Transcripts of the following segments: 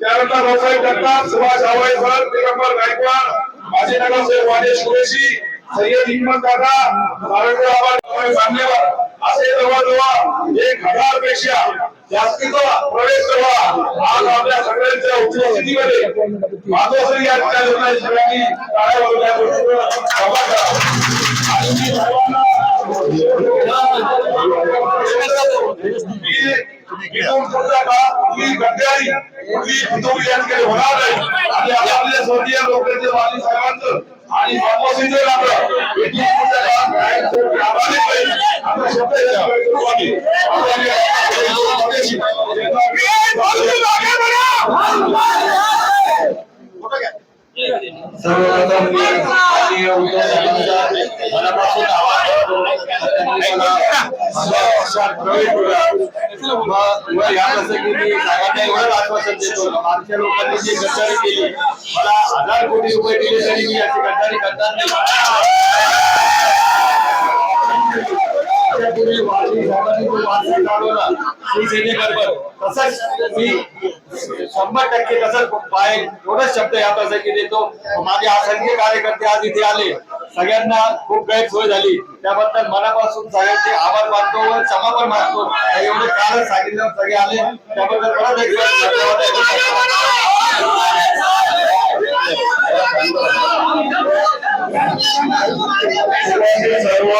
त्यानंतर भाऊसाहेब जगताप सुभाष आवाळे सर दिगंबर गायकवाड माजी नगरसेवक वाजेश कुरेशी सय्यद हिम्मत दादा नारायणराव मान्यवर असे जवळजवळ एक हजारपेक्षा जास्तीचा प्रवेश सोहळा आज आपल्या सगळ्यांच्या उपस्थितीमध्ये मातोश्री या ठिकाणी सगळ्यांनी टाळ्या वाजवून आणि मी सर्वांना की इथून पुढचा काळ ही गद्दारी ही फुटवली या ठिकाणी होणार नाही आणि आपल्या स्वर्गीय लोकांचे वाली साहेबांचं आणि मनमोहनसिंगचं नातं इथून मला माझ्या पक्षात प्रवेश दिला. व- व या प्रसंगी मी सगळ्यांना एवढंच आश्वासन देतो मागच्या लोकांनी जी गद्दारी केली मला हजार कोटी रुपये दिले तरी मी याची गद्दारी करणार नाही त्यापूर्वी वाणी साहेबांनी जो वारसा काढवला शिवसेनेबरोबर तसंच मी शंभर टक्के तसंच पाय एवढंच शब्द या प्रसंगी देतो माझे असंख्य कार्यकर्ते आज इथे आले. सगळ्यांना खूप गैरसोय झाली. त्याबद्दल मनापासून सगळ्यांचे आभार मानतो. व क्षमा पण मानतो एवढं कारण सांगितलं सगळे आले त्याबद्दल परत एकदा धन्यवाद सर्व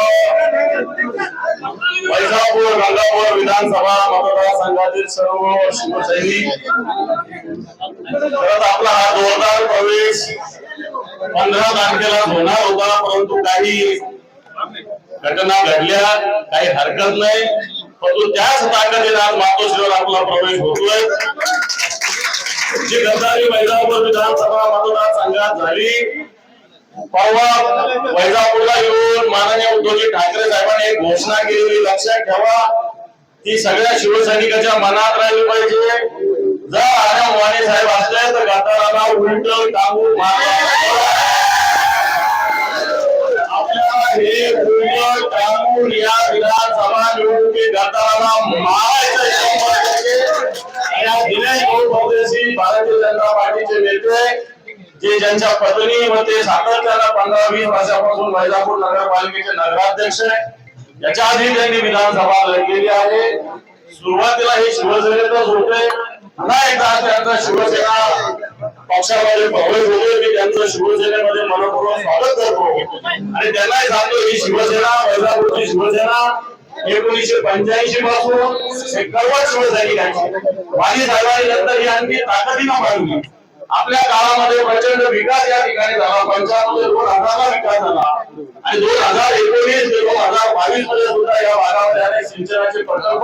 वैजापूर गंगापूर विधानसभा मतदारसंघातील सर्व शिवसैनिक परत आपला हा जोरदार प्रवेश पंधरा तारखेला होणार होता परंतु काही घटना घडल्या काही हरकत नाही. परंतु त्याच ताकदीने आज मातोश्रीवर आपला प्रवेश होतोय. जी गद्दारी वैजापूर विधानसभा मतदारसंघात झाली परवा वैजापूरला येऊन माननीय उद्धवजी ठाकरे साहेबांनी एक घोषणा केली लक्षात ठेवा. ती सगळ्या शिवसैनिकाच्या मनात राहिली पाहिजे. जर आराम वाणी साहेब असले तर गाताराला उलट टांगून हे उलट या विधानसभा निवडणुकीत मारायचं शंभर टक्के. या दिनेश भाऊ भारतीय जनता पार्टीचे नेते जे ज्यांच्या पत्नी व ते सातत्यानं पंधरा वीस वर्षापासून वैजापूर नगरपालिकेचे नगराध्यक्ष आहे. याच्या आधी त्यांनी विधानसभा लढलेली आहे. सुरुवातीला हे शिवसेनेतच होते पुन्हा एकदा त्यांचा शिवसेना पक्षामध्ये प्रवेश होते मी त्यांचं शिवसेनेमध्ये मनपूर्वक स्वागत करतो. आणि त्यांनाही सांगतो ही शिवसेना वैजापूरची शिवसेना एकोणीसशे पंच्याऐंशी पासून एक कळवळ शिवसैनिकांची. माझी साहेबांनी नंतर ही आणखी ताकदीनं वाढवली आपल्या काळामध्ये प्रचंड विकास या ठिकाणी झाला. पंचावन्न दोन हजारला विकास झाला. आणि दोन हजार एकोणीस ते दोन हजार बावीसमध्ये सुद्धा या भागामध्ये अनेक सिंचनाचे प्रकल्प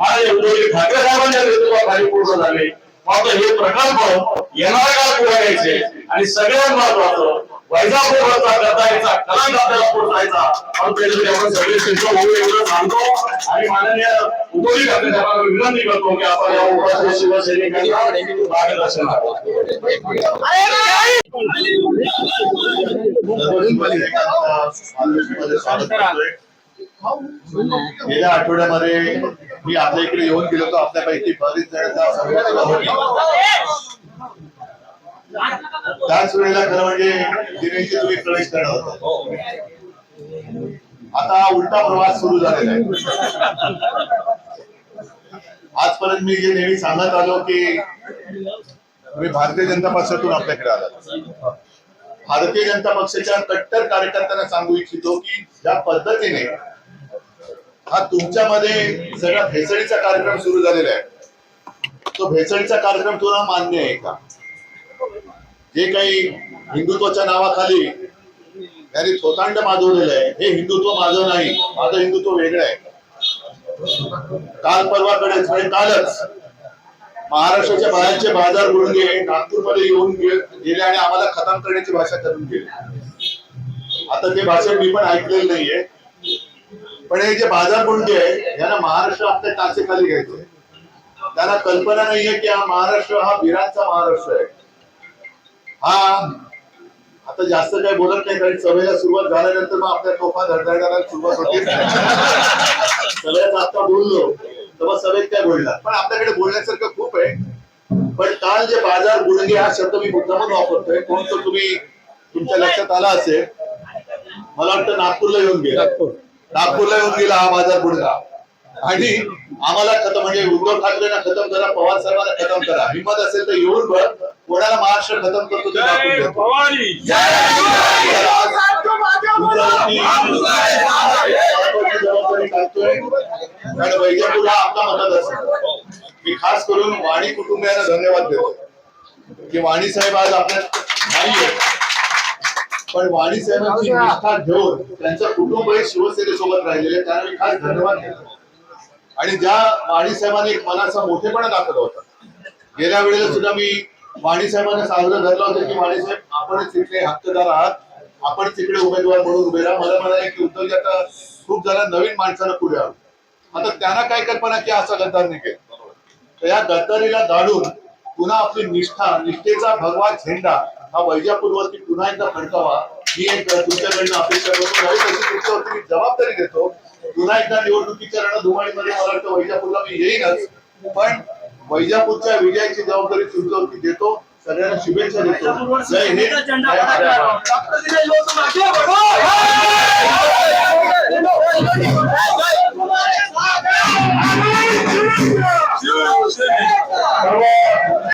माननीय उद्धवजी ठाकरे साहेबांच्या नेतृत्वाखाली पूर्ण झाले. मात्र हे प्रकल्प येणाऱ्या काळ पुढे घ्यायचे आणि सगळ्यात महत्वाचं आपण सगळे होऊ एवढं सांगतो. आणि माननीय ठाकरे साहेबांना विनंती करतो की आपण या शिवसैनिकांना मार्गदर्शन गेल्या आठवड्यामध्ये मी आपल्या इकडे येऊन गेलो होतो. आपल्यापैकी बरीच जण त्याच वेळेला खरं म्हणजे दिनेशजी तुम्ही प्रवेश करणार होता. हो. आता उलटा प्रवास सुरू झालेला आहे. आजपर्यंत मी जे नेहमी सांगत आलो की तुम्ही भारतीय जनता पक्षातून आपल्याकडे आलात. भारतीय जनता पक्षाच्या कट्टर कार्यकर्त्यांना सांगू इच्छितो की ज्या पद्धतीने हा तुमच्यामध्ये सगळा भेसळीचा कार्यक्रम सुरू झालेला आहे. तो भेसळीचा कार्यक्रम तुला मान्य आहे का? जे काही हिंदुत्वाच्या नावाखाली त्यांनी थोतांड माजवलेलं आहे हे हिंदुत्व माझं नाही माझं हिंदुत्व वेगळं आहे. काल परवाकडेच म्हणजे कालच महाराष्ट्राच्या बाहेरचे बाजार गुडगे नागपूरमध्ये येऊन गेले आणि आम्हाला खतम करण्याची भाषा करून गेले आता ते भाषण मी पण ऐकलेलं नाहीये. पण हे जे बाजार गुंडे आहे यांना महाराष्ट्र आपल्या टाचेखाली घ्यायचे त्यांना कल्पना नाहीये की हा महाराष्ट्र हा वीरांचा महाराष्ट्र आहे. हा. आता जास्त काही बोलत नाही कारण सभेला सुरुवात झाल्यानंतर मग आपल्या तोफा धडधडायला सुरुवात होते. सगळ्यात आता बोललो तर मग सभेत काय बोलणार पण आपल्याकडे बोलण्यासारखं खूप आहे. पण काल जे बाजार गुडगे हा शब्द मी मुद्दामून वापरतोय. कोण तो तुम्ही तुमच्या लक्षात आला असेल. मला वाटतं नागपूरला येऊन गेला. नागपूरला येऊन गेला हा बाजार गुडगा आणि आम्हाला खतम म्हणजे उद्धव ठाकरेंना खतम करा पवार साहेबांना खतम करा. हिंमत असेल तर येऊन बघ कोणाला महाराष्ट्र खतम करतो ते कारण वैजापूर हा आपला मतदारसंघ मी खास करून वाणी कुटुंबियांना धन्यवाद देतो. की वाणी साहेब आज आपल्यात नाहीये पण वाणी साहेबांची निष्ठा घेऊन त्यांचं कुटुंबही शिवसेनेसोबत राहिलेले त्यांना मी खास धन्यवाद देतो. आणि ज्या वाणी साहेबांनी एक मनाचा मोठेपणा दाखवला होता. गेल्या वेळेला सुद्धा मी वाणी साहेबांना साजरं धरलं होतं की वाणी साहेब आपणच तिकडे हक्कदार आहात. आपण तिकडे उमेदवार म्हणून उभे राहा. मला म्हणाले की उद्धवजी आता खूप जरा नवीन माणसाला पुढे आलो. आता त्यांना काय कल्पना की असा गद्दार निघेल तर या गद्दारीला गाडून पुन्हा आपली निष्ठा निष्ठेचा भगवा झेंडा हा वैजापूरवरती पुन्हा एकदा फडकावा ही एक तुमच्याकडनं अपेक्षा करतो. तशी तुमच्यावरती मी जबाबदारी घेतो. पुन्हा एकदा निवडणुकीच्या रणधुमाळीमध्ये मला वाटतं वैजापूरला मी येईनच. पण वैजापूरच्या विजयाची जबाबदारी तुमच्यावरती देतो. सगळ्यांना शुभेच्छा देतो. जय हिंद.